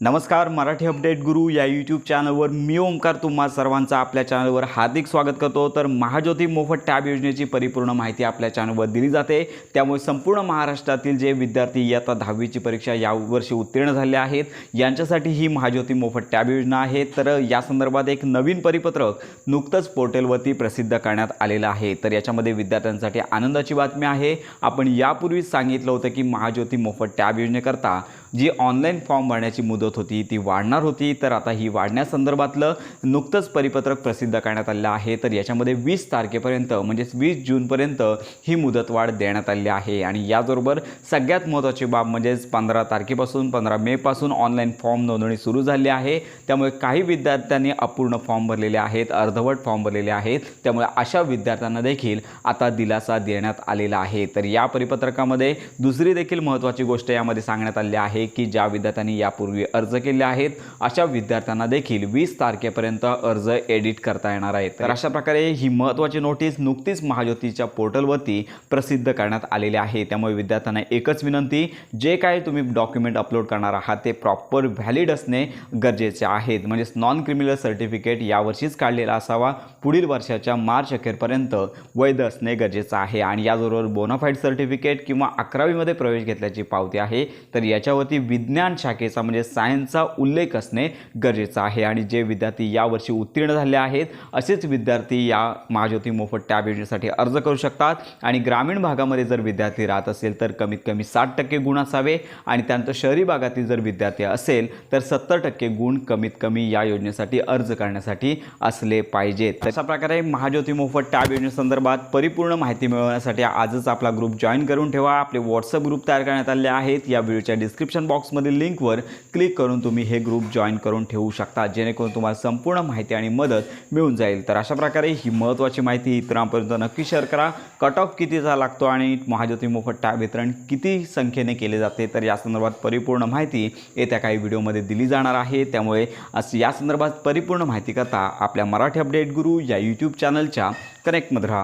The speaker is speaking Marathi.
नमस्कार मराठी अपडेट गुरु या यूट्यूब चॅनलवर मी ओंकार तुम्हा सर्वांचं आपल्या चॅनलवर हार्दिक स्वागत करतो. तर महाज्योती मोफत टॅब योजनेची परिपूर्ण माहिती आपल्या चॅनलवर दिली जाते. त्यामुळे संपूर्ण महाराष्ट्रातील जे विद्यार्थी इयत्ता दहावीची परीक्षा यावर्षी उत्तीर्ण झाले आहेत यांच्यासाठी ही महाज्योती मोफत टॅब योजना आहे. तर या संदर्भात एक नवीन परिपत्रक नुकतंच पोर्टलवरती प्रसिद्ध करण्यात आलेलं आहे. तर याच्यामध्ये विद्यार्थ्यांसाठी आनंदाची बातमी आहे. आपण यापूर्वीच सांगितलं होतं की महाज्योती मोफत टॅब योजनेकरता जी ऑनलाईन फॉर्म भरण्याची मुदत होती ती वाढणार होती तर आता ही वाढण्यासंदर्भातलं नुकतंच परिपत्रक प्रसिद्ध करण्यात आलेलं आहे. तर याच्यामध्ये वीस तारखेपर्यंत म्हणजेच वीस जूनपर्यंत ही मुदतवाढ देण्यात आलेली आहे. आणि याचबरोबर सगळ्यात महत्त्वाची बाब म्हणजेच पंधरा तारखेपासून पंधरा मेपासून ऑनलाईन फॉर्म नोंदणी सुरू झाली आहे. त्यामुळे काही विद्यार्थ्यांनी अपूर्ण फॉर्म भरलेले आहेत अर्धवट फॉर्म भरलेले आहेत. त्यामुळे अशा विद्यार्थ्यांना देखील आता दिलासा देण्यात आलेला आहे. तर या परिपत्रकामध्ये दुसरी देखील महत्त्वाची गोष्ट यामध्ये सांगण्यात आली आहे. की ज्या विद्यार्थ्यांनी यापूर्वी अर्ज केले आहेत अशा विद्यार्थ्यांना देखील वीस तारखेपर्यंत अर्ज एडिट करता येणार आहेत. तर अशा प्रकारे ही महत्त्वाची नोटीस नुकतीच महाज्योतीच्या पोर्टलवरती प्रसिद्ध करण्यात आलेली आहे. त्यामुळे विद्यार्थ्यांना एकच विनंती जे काय तुम्ही डॉक्युमेंट अपलोड करणार आहात ते प्रॉपर व्हॅलिड असणे गरजेचे आहेत म्हणजेच नॉन क्रिमिनल सर्टिफिकेट यावर्षीच काढलेला असावा पुढील वर्षाच्या मार्च अखेरपर्यंत वैध असणे गरजेचं आहे. आणि याचबरोबर बोनाफाईड सर्टिफिकेट किंवा अकरावीमध्ये प्रवेश घेतल्याची पावती आहे. तर याच्यावरती विज्ञान शाखेचा म्हणजे सायन्सचा उल्लेख असणे गरजेचं आहे. आणि जे विद्यार्थी यावर्षी उत्तीर्ण झाले आहेत असेच विद्यार्थी या महाज्योती मोफत टॅब योजनेसाठी अर्ज करू शकतात. आणि ग्रामीण भागामध्ये जर विद्यार्थी राहत असेल तर कमीत कमी साठ टक्के गुण असावे. आणि त्यानंतर शहरी भागातील जर विद्यार्थी असेल तर सत्तर टक्के गुण कमीत कमी या योजनेसाठी अर्ज करण्यासाठी असले पाहिजेत अशा प्रकारे महाज्योती मोफत टॅब योजनेसंदर्भात परिपूर्ण माहिती मिळवण्यासाठी आजच आपला ग्रुप जॉईन करून ठेवा. आपले व्हॉट्सअप ग्रुप तयार करण्यात आले आहेत. या व्हिडिओच्या डिस्क्रिप्शन बॉक्समधील लिंकवर क्लिक करून तुम्ही हे ग्रुप जॉईन करून ठेवू शकता जेणेकरून तुम्हाला संपूर्ण माहिती आणि मदत मिळून जाईल. तर अशा प्रकारे ही महत्त्वाची माहिती इतरांपर्यंत नक्की शेअर करा. कट ऑफ कितीचा लागतो आणि महाज्योती मोफत टॅब वितरण किती संख्येने केले जाते तर या संदर्भात परिपूर्ण माहिती येत्या काही व्हिडिओमध्ये दिली जाणार आहे. त्यामुळे असं या संदर्भात परिपूर्ण माहिती करता आपल्या मराठी अपडेट गुरु या यूट्यूब चॅनलच्या कनेक्टमध्ये राहा.